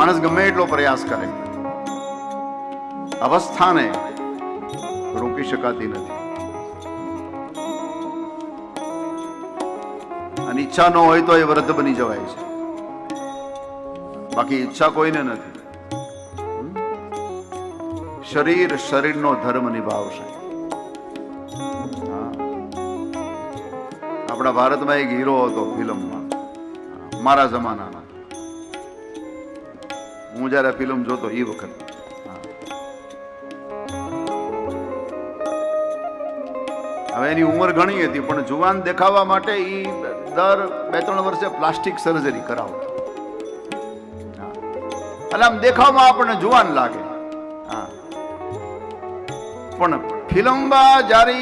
માણસ ગમે એટલો પ્રયાસ કરે, અવસ્થાને રોકી શકાતી નથી. અને ઈચ્છા ન હોય તો એ વ્રત બની જવાય છે. બાકી ઈચ્છા કોઈને નથી. શરીર શરીરનો ધર્મ નિભાવશે. આપણા ભારતમાં એક હીરો હતો ફિલ્મમાં, મારા જમાનાના હું જ્યારે ફિલ્મ જોતો એ વખત. હવે એની ઉંમર ઘણી હતી, પણ જુવાન દેખાવા માટે એ દર બે ત્રણ વર્ષે પ્લાસ્ટિક સર્જરી કરાવતો. એટલે આમ દેખાવમાં આપણને જુવાન લાગે. હા. પણ ફિલ્મમાં જ્યારે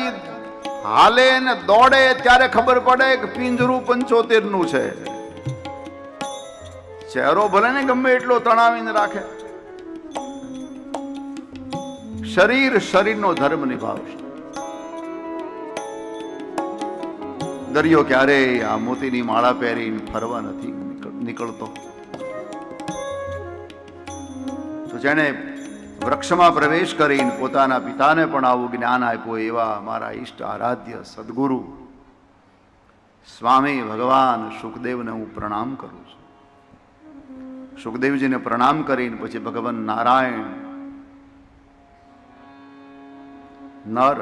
હાલે ને દોડે ત્યારે ખબર પડે કે પિંજરું પંચોતેરનું છે. ચહેરો ભલે ને ગમે એટલો તણાવીને રાખે. શરીર શરીરનો ધર્મ નિભાવશે દરિયો ક્યારેય આ મોતીની માળા પહેરીને ફરવા નથી નીકળતો. તો જેને વૃક્ષમાં પ્રવેશ કરીને પોતાના પિતાને પણ આવું જ્ઞાન આપ્યું એવા અમારા ઈષ્ટ આરાધ્ય સદગુરુ, સ્વામી ભગવાન સુખદેવને હું પ્રણામ કરું છું. સુખદેવજીને પ્રણામ કરીને પછી ભગવાન નારાયણ નર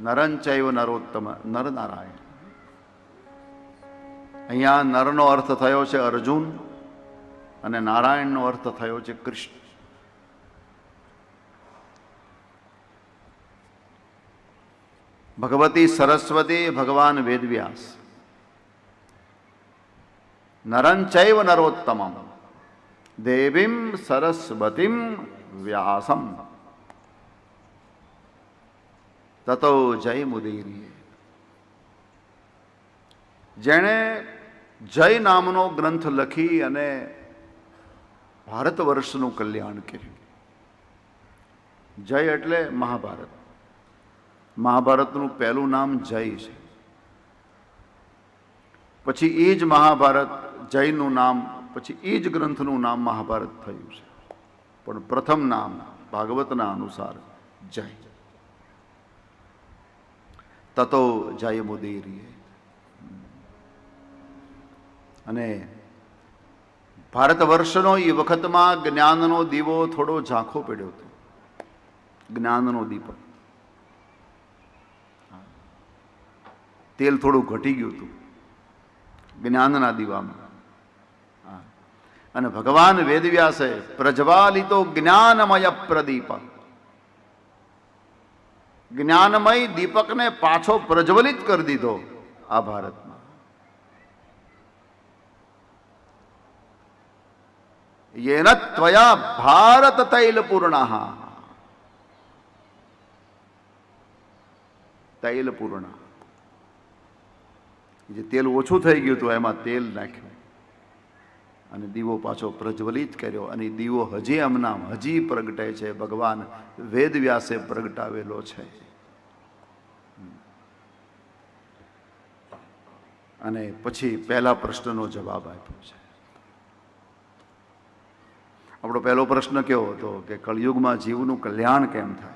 નરંચૈવ નરોત્તમ નર નારાયણ અહીંયા નરનો અર્થ થયો છે અર્જુન અને નારાયણનો અર્થ થયો છે કૃષ્ણ. ભગવતી સરસ્વતી ભગવાન વેદવ્યાસ. નરંચૈવ નરોત્તમ દેવીમ સરસ્વતીમ વ્યાસમ તતો જય મુદીરીએ જેણે જય નામનો ગ્રંથ લખી અને ભારત વર્ષનું કલ્યાણ કર્યું જય એટલે મહાભારત મહાભારતનું પહેલું નામ જય છે પછી એ જ મહાભારત જયનું નામ, પછી એ જ ગ્રંથનું નામ મહાભારત થયું છે. પણ પ્રથમ નામ ભાગવતના અનુસાર જય. તતો જય મુદેરીએ અને ભારત વર્ષનો એ વખતમાં જ્ઞાનનો દીવો થોડો ઝાંખો પડ્યો હતો. જ્ઞાનનો દીપક તેલ થોડું ઘટી ગયું હતું. જ્ઞાનના દીવામાં. અને ભગવાન વેદવ્યાસે પ્રજ્વાલિતો જ્ઞાનમય પ્રદીપ. જ્ઞાનમય દીપકને પાછો પ્રજ્વલિત કરી દીધો આ ભારતમાં. યેન ત્વયા ભારત તૈલ પૂર્ણ તૈલ પૂર્ણ જે તેલ ઓછું થઈ ગયું હતું, એમાં તેલ નાખ્યું. અને દીવો પાછો પ્રજ્વલિત કર્યો અને દીવો હજી એમનામ હજી પ્રગટે છે. ભગવાન વેદ વ્યાસે પ્રગટાવેલો છે. અને પછી પહેલા પ્રશ્નનો જવાબ આપ્યો છે. આપણો પહેલો પ્રશ્ન કેવો હતો કે કળિયુગમાં જીવનું કલ્યાણ કેમ થાય?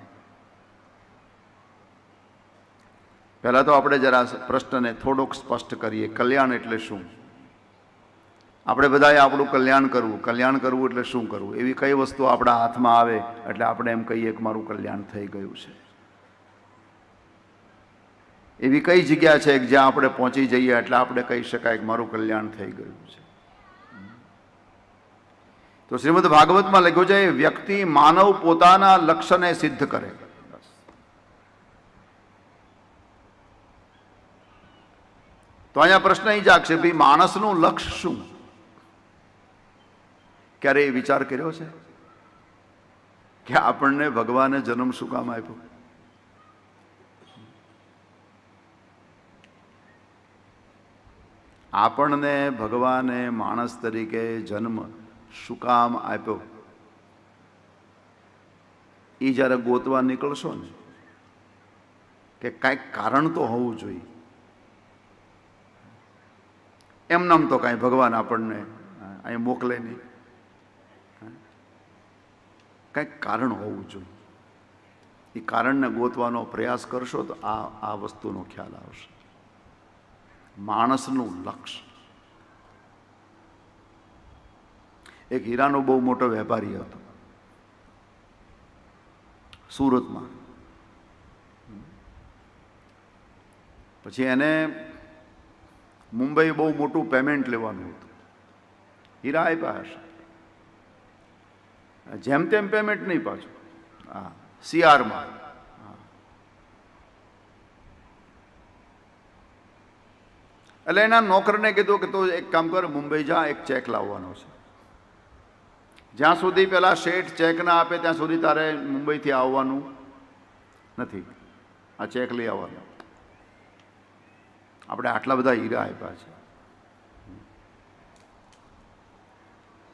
પહેલા તો આપણે જરા પ્રશ્નને થોડોક સ્પષ્ટ કરીએ. કલ્યાણ એટલે શું? આપણે બધાએ આપણું કલ્યાણ કરવું. કલ્યાણ કરવું એટલે શું કરવું? એવી કઈ વસ્તુ આપણા હાથમાં આવે એટલે આપણે એમ કહીએ કે મારું કલ્યાણ થઈ ગયું છે. એવી કઈ જગ્યા છે કે જ્યાં આપણે પહોંચી જઈએ એટલે આપણે કહી શકાય કે મારું કલ્યાણ થઈ ગયું છે. તો શ્રીમદ ભાગવતમાં લખ્યું છે વ્યક્તિ માનવ પોતાના લક્ષ્યને સિદ્ધ કરે. તો અહીંયા પ્રશ્ન એ જાગશે, ભાઈ માણસનું લક્ષ્ય શું? ક્યારે એ વિચાર કર્યો છે? કે આપણને ભગવાને જન્મ શું કામ આપ્યો? આપણને ભગવાને માણસ તરીકે જન્મ શું કામ આપ્યો? એ જ્યારે ગોતવા નીકળશો ને, કે કાંઈક કારણ તો હોવું જોઈએ. એમ નામ તો કાંઈ ભગવાન આપણને અહીં મોકલે નહીં. કંઈક કારણ હોવું જોઈએ. એ કારણને ગોતવાનો પ્રયાસ કરશો તો આ આ વસ્તુનો ખ્યાલ આવશે. માણસનું લક્ષ્ય એક હીરાનો બહુ મોટો વેપારી હતો. સુરતમાં. પછી એને મુંબઈ બહુ મોટું પેમેન્ટ લેવાનું હતું. હીરા આપ્યા હશે. જેમ તેમ પેમેન્ટ નહીં પાછું. હા. સીઆરમાં એટલે એના નોકરને કીધું કે તું એક કામ કર, મુંબઈ જા, એક ચેક લાવવાનો છે. જ્યાં સુધી પેલા શેઠ ચેક ના આપે, ત્યાં સુધી તારે મુંબઈથી આવવાનું નથી. આ ચેક લઈ આવવાનો. આપણે આટલા બધા હીરા આપ્યા છે.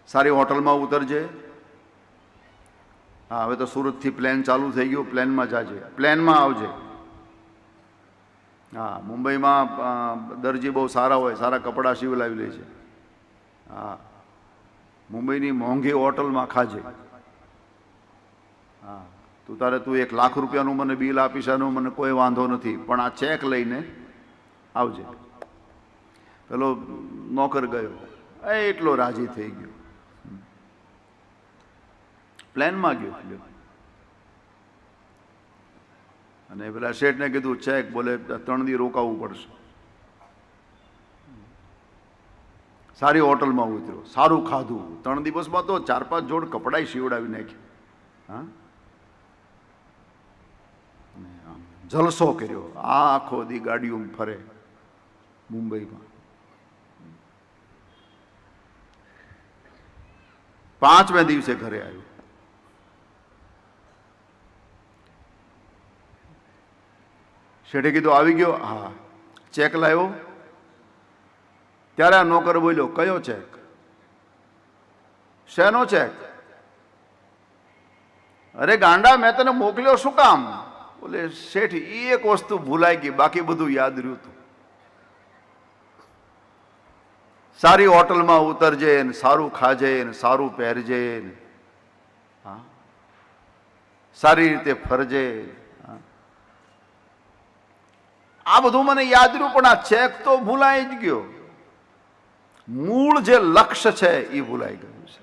સારી હોટલમાં ઉતરજે. હા, હવે તો સુરતથી પ્લેન ચાલુ થઈ ગયું, પ્લેનમાં જાજે. પ્લેનમાં આવજે. હા, મુંબઈમાં દરજી બહુ સારા હોય, સારા કપડાં સીવલાવી લે છે. હા, મુંબઈની મોંઘી હોટલમાં ખાજે. હા, તું તારે તું એક લાખ રૂપિયાનું મને બિલ આપીશ એનો મને કોઈ વાંધો નથી. પણ આ ચેક લઈને આવજે. પેલો નોકર ગયો. એ એટલો રાજી થઈ ગયો. પ્લેનમાં ગયો લ્યો. અને પેલા શેઠને કીધું, ચેક, બોલે, ત્રણ દી રોકાવું પડશે. સારી હોટલમાં ઉતર્યો. સારું ખાધું. ત્રણ દિવસમાં તો ચાર પાંચ જોડ કપડાય સીવડાવી નાખ્યા. હા? જલસો કર્યો. આ આખો દી ગાડીઓ ફરે મુંબઈમાં. પાંચમે દિવસે ઘરે આવ્યો. શેઠે કીધું, આવી ગયો? હા. ચેક લાવ્યો? ત્યારે આ નોકર બોલ્યો, કયો ચેક? શેનો ચેક? અરે ગાંડા, મેં તને મોકલ્યો, શું કામ? બોલે, શેઠ એ એક વસ્તુ ભૂલાઈ ગઈ, બાકી બધું યાદ રહ્યું હતું સારી હોટલમાં ઉતરજે ને સારું ખાજે ને સારું પહેરજે ને, હા, સારી રીતે ફરજે આ બધું મને યાદ રહ્યું, પણ આ ચેક તો ભૂલાઈ જ ગયો. મૂળ જે લક્ષ્ય છે, એ ભૂલાઈ ગયું છે.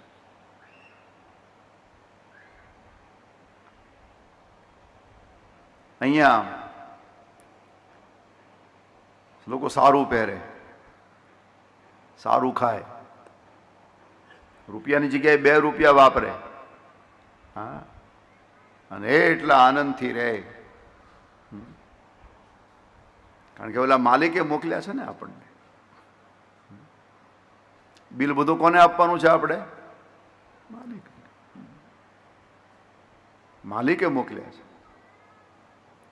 અહીંયા લોકો સારું પહેરે, સારું ખાય. રૂપિયાની જગ્યાએ બે રૂપિયા વાપરે. હા? અને એટલા આનંદથી રહે. કારણ કે ઓલા માલિકે મોકલ્યા છે ને આપણને. બિલ બધું કોને આપવાનું છે આપણે? માલિક. માલિકે મોકલ્યા છે.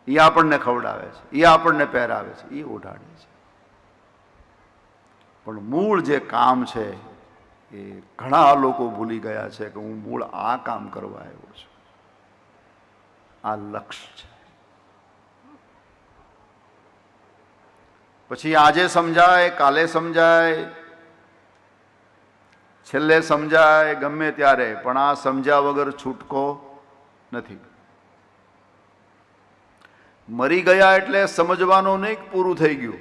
એ આપણને ખવડાવે છે. એ આપણને પહેરાવે છે. એ ઓઢાડે છે. પણ મૂળ જે કામ છે એ ઘણા લોકો ભૂલી ગયા છે કે હું મૂળ આ કામ કરવા આવ્યો છું. આ લક્ષ્ય છે. પછી આજે સમજાય, કાલે સમજાય, છેલ્લે સમજાય, ગમે ત્યારે. પણ આ સમજ્યા વગર છૂટકો નથી. મરી ગયા એટલે સમજવાનું નહીં પૂરું થઈ ગયું?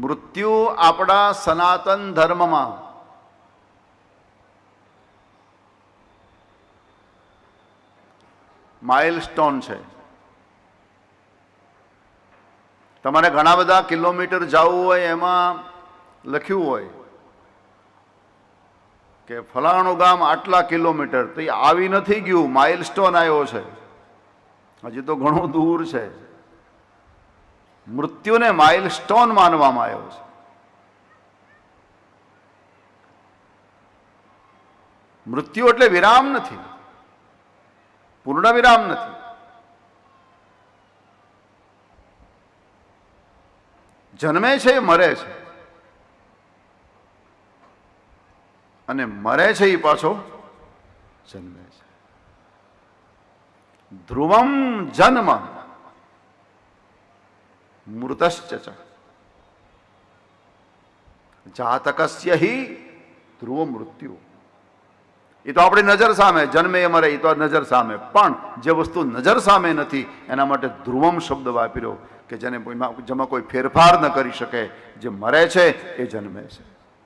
મૃત્યુ આપણા સનાતન ધર્મમાં. માઇલસ્ટોન છે. તમારે ઘણા બધા કિલોમીટર જવું હોય એમાં લખ્યું હોય કે ફલાણું ગામ આટલા કિલોમીટર, તો એ આવી નથી ગયું, માઇલસ્ટોન આવ્યો છે. હજી તો ઘણું દૂર છે. મૃત્યુને માઇલસ્ટોન માનવામાં આવ્યો છે. મૃત્યુ એટલે વિરામ નથી. પૂર્ણ વિરામ નથી. જન્મે છે એ મરે છે. અને મરે છે એ પાછો જન્મે છે. ધ્રુવમ જન્મ મૃતશ્ચ જાતકસ્ય હિ ધ્રુવ મૃત્યુ. એ તો આપણી નજર સામે, જન્મે એ મરે, એ તો નજર સામે. પણ જે વસ્તુ નજર સામે નથી, એના માટે ધ્રુવમ શબ્દ વાપર્યો. કે જેને જેમાં કોઈ ફેરફાર ન કરી શકે જે મરે છે એ જન્મે છે.